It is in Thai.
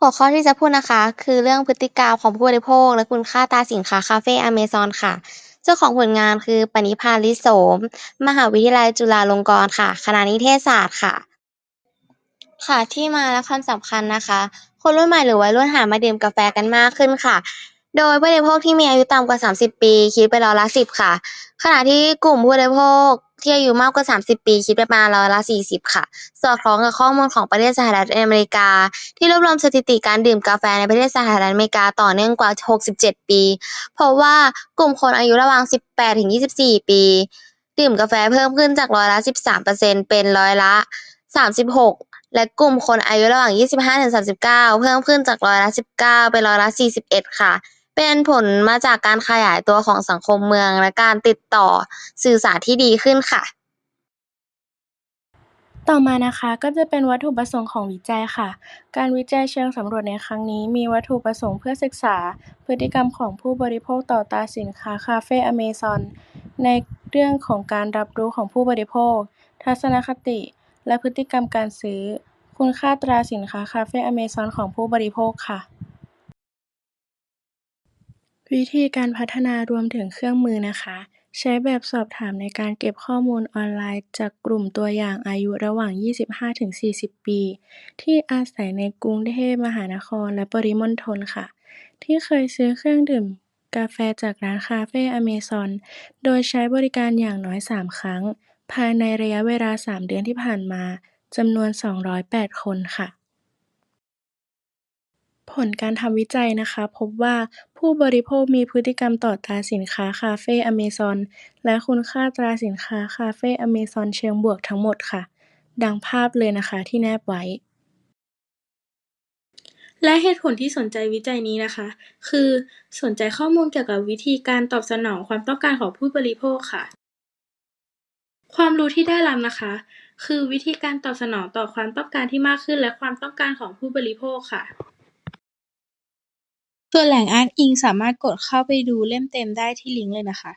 หัวข้อที่จะพูดนะคะ คือเรื่องพฤติกรรมของผู้บริโภค และคุณค่าตาสินค้าคาเฟ่อเมซอนค่ะ เจ้าของผลงานคือปณิพาลิโสม มหาวิทยาลัยจุฬาลงกรณ์ค่ะ คณะนิเทศศาสตร์ค่ะ ค่ะที่มาและความสำคัญนะคะ คนรุ่นใหม่หรือวัยรุ่นหันมาดื่มกาแฟกันมากขึ้นค่ะ โดยผู้บริโภคที่มีอายุต่ำกว่า 30 ปี คิดเป็นร้อยละ 10 ค่ะ ขณะที่กลุ่มผู้บริโภคที่อายุมากกว่า 30 ปี คิดเป็นประมาณร้อยละ 40 ค่ะ สอดคล้องกับข้อมูลของประเทศสหรัฐอเมริกา ที่รวบรวมสถิติการดื่มกาแฟในประเทศสหรัฐอเมริกาต่อเนื่องกว่า 67 ปี เพราะว่ากลุ่มคนอายุระหว่าง 18 ถึง 24 ปี ดื่มกาแฟเพิ่มขึ้นจากร้อยละ 13%เป็นร้อยละ 36และกลุ่มคนอายุระหว่าง 25ถึง39 เพิ่มขึ้นจากร้อยละ 19 เป็นร้อยละ 41 ค่ะ เป็นผลมาจากการขยายตัวของสังคมเมืองและการติดต่อสื่อสารที่ดีขึ้นค่ะ ต่อมานะคะก็จะเป็นวัตถุประสงค์ของวิจัยค่ะ การวิจัยเชิงสำรวจในครั้งนี้ มีวัตถุประสงค์เพื่อศึกษา พฤติกรรมของผู้บริโภคต่อตราสินค้าคาเฟ่อเมซอนในเรื่องของการรับรู้ของผู้บริโภค ทัศนคติ และพฤติกรรมการซื้อ คุณค่าตราสินค้าคาเฟ่อเมซอนของผู้บริโภคค่ะ วิธีการพัฒนารวมถึงเครื่องมือนะคะ ใช้แบบสอบถามในการเก็บข้อมูลออนไลน์จากกลุ่มตัวอย่างอายุระหว่าง 25ถึง40 ปี ที่อาศัยในกรุงเทพมหานครและปริมณฑลค่ะ ที่เคยซื้อเครื่องดื่มกาแฟจากร้านคาเฟ่อเมซอน โดยใช้บริการอย่างน้อย 3 ครั้ง ภายในระยะเวลา 3 เดือนที่ผ่านมาจำนวน 208 คนค่ะ ลการทำวิจัยนะคะพบว่าผู้บริโภคมีพฤติกรรมต่อตราสินค้าคาเฟ่อเมซอนและคุณค่าตราสินค้าคาเฟ่อเมซอนเชิงบวกทั้งหมดค่ะ ดังภาพเลยนะคะที่แนบไว้ และเหตุผลที่สนใจวิจัยนี้นะคะ คือสนใจข้อมูลเกี่ยวกับวิธีการตอบสนองความต้องการของผู้บริโภคค่ะ ความรู้ที่ได้รับนะคะ คือวิธีการตอบสนองต่อความต้องการที่มากขึ้นและความต้องการของผู้บริโภคค่ะ ส่วนแหล่งอ้างอิงสามารถกดเข้าไปดูเล่มเต็มได้ที่ลิงก์เลยนะคะ